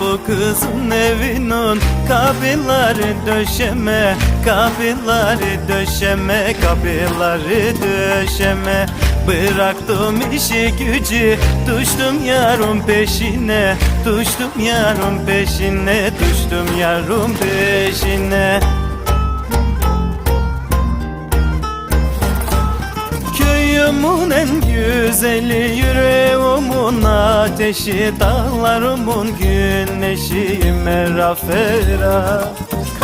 Bu kızın evinin kapıları döşeme Kapıları döşeme kapıları döşeme Bıraktım işi gücü düştüm yarın peşine Düştüm yarın peşine düştüm yarın peşine. Köyümün en güzeli yüreğimin ateşi Dağlarımın güneşi merafera Kaldım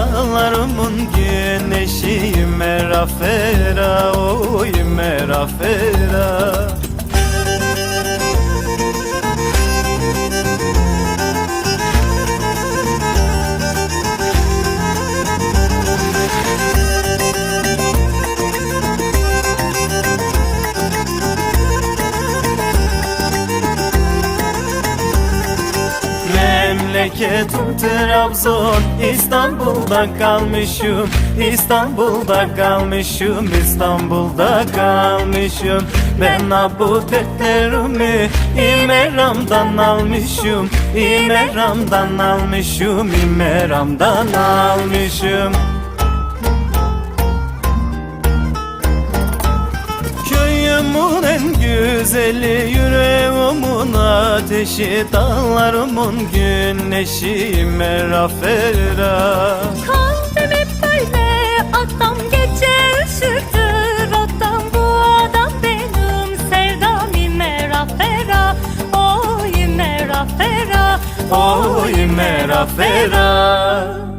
Dağlarımın güneşi merafera Oy merafera Memleketim Trabzon İstanbul'da kalmışım İstanbul'da kalmışım İstanbul'da kalmışım. Ben ha bu dertlerimi İmeram'dan almışım İmeram'dan almışım İmeram'dan almışım Köyümün en güzeli yüreğimin ateşi Dağlarımın güneşi merafera Kaldım hep böyle adam gece ışıktır Adam bu adam benim sevdam imera fera O imera fera Oy merafera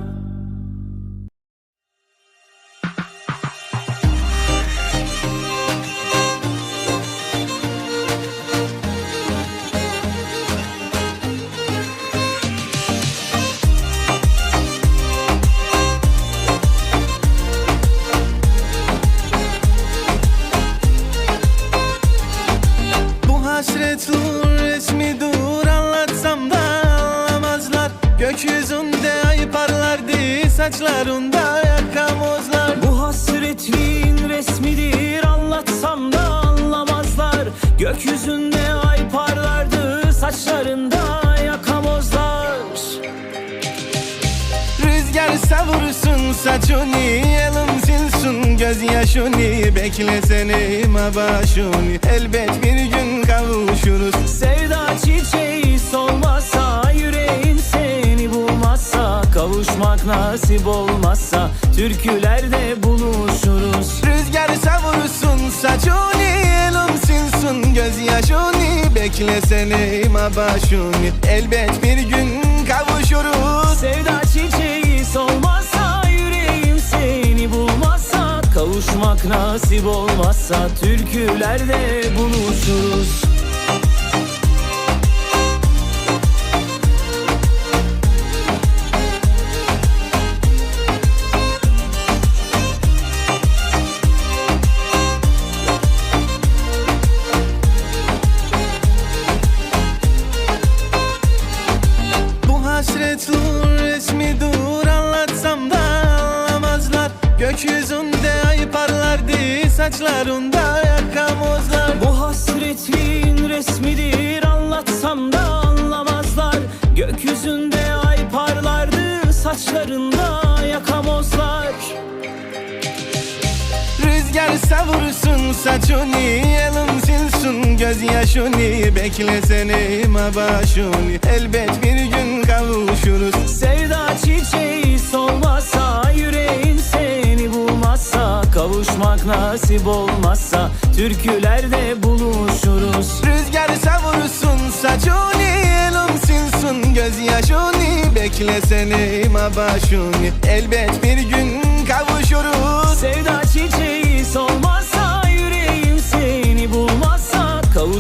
saçlarında yakamozlar Bu hasretin resmidir anlatsam da anlamazlar. Gökyüzünde ay parlardı saçlarında yakamozlar Rüzgar savursun saçını elim silsin. Gözyaşını Beklesene başını elbet bir gün kavuşuruz. Sevda çiçeği solmazsa Kavuşmak nasip olmazsa türkülerde buluşuruz. Rüzgar savursun saçını elim silsin gözyaşını Beklesene başını elbet bir gün kavuşuruz. Sevda çiçeği solmazsa yüreğim seni bulmazsa Kavuşmak nasip olmazsa türkülerde buluşuruz saçlarında yakamozlar. Bu hasretin resmidir anlatsam da anlamazlar. Gökyüzünde ay parlardı saçlarında yakamozlar. Rüzgar savursun saçını Elim silsin. Gözyaşını Beklesene başını Elbet bir gün kavuşuruz. Sevda çiçeği solmazsa Kavuşmak nasip olmazsa Türkülerde buluşuruz. Rüzgar savursun saçını Elim silsin gözyaşını Beklesene başını Elbet bir gün kavuşuruz. Sevda çiçeği solmazsa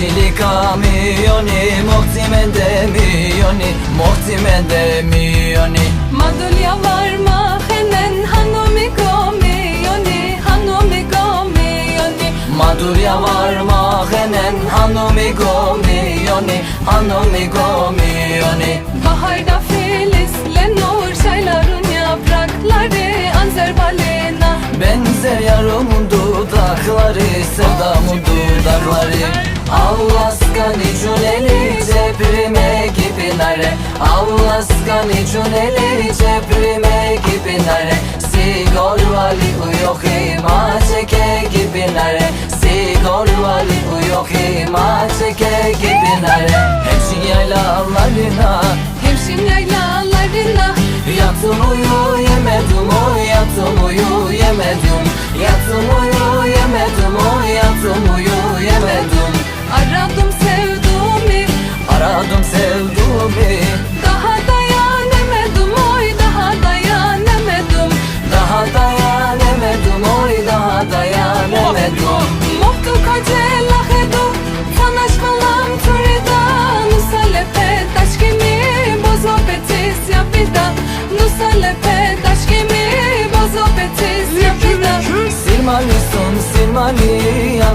Yeşili kamyoni Muhtimende miyoni Muhtimende miyoni Madulya varma henen Hanumi gomiyoni Hanumi gomiyoni Madurya varma henen Hanumi gomiyoni Hanumi gomiyoni Baharda filizle nur Çayların yaprakları Anzer balina Benzer yarımın dudakları Sevdamın dudakları Allaskani cuneli cebrime gibi nare. Allaskani cuneli cebrime gibi nare. Sigor vali uyok ima çeke gibi nare. Sigor vali uyok ima çeke gibi nare. Hemşin yaylalarına Hemşin yaylalarına Yattım uyu yemedim o yattım uyu yemedim. Yattım uyu yemedim o yattım uyu yemedim Aradım sevduğumu Aradım sevduğumu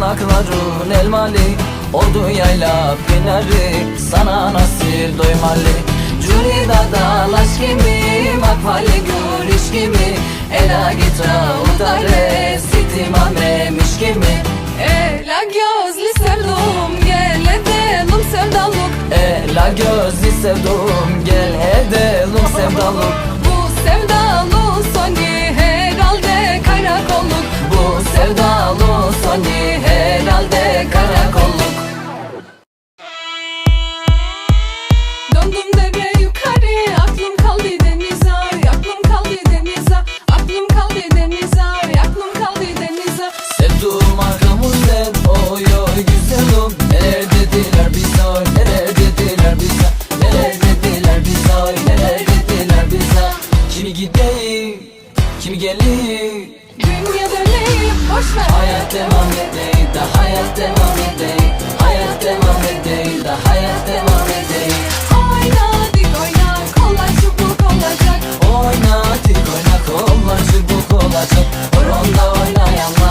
yanakların elmali Oldu yayla pinari sana nasıl doymalı. Cürida dalaş kimi makvali guriş kimi Ela gitra udare sitima memiş kimi Ela gözlü sevdum Gel edelim sevdalık Ela gözlü sevdum gel edelim sevdalık Bu sevdalı soni herhalde karakolluk. Bu sevdalı gideyim? Kim gelir? Dünya döneyim boş ver. Hayat devam edeyim da hayat devam edeyim Hayat devam edeyim da hayat devam edeyim Oyna dik oyna kollar çubuk olacak. Oyna dik oyna kollar çubuk olacak. Horonda oynayanlar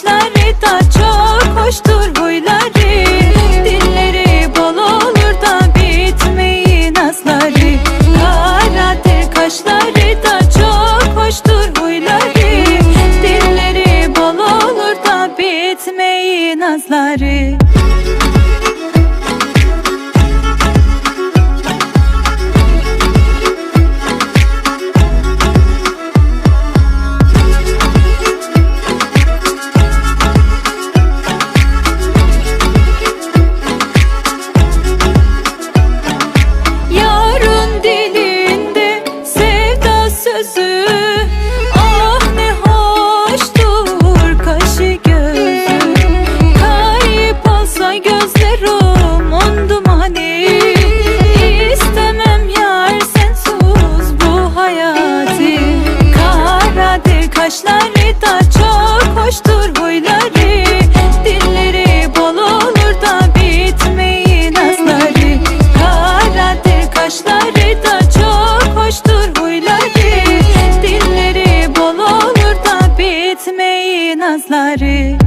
Karadır i ready.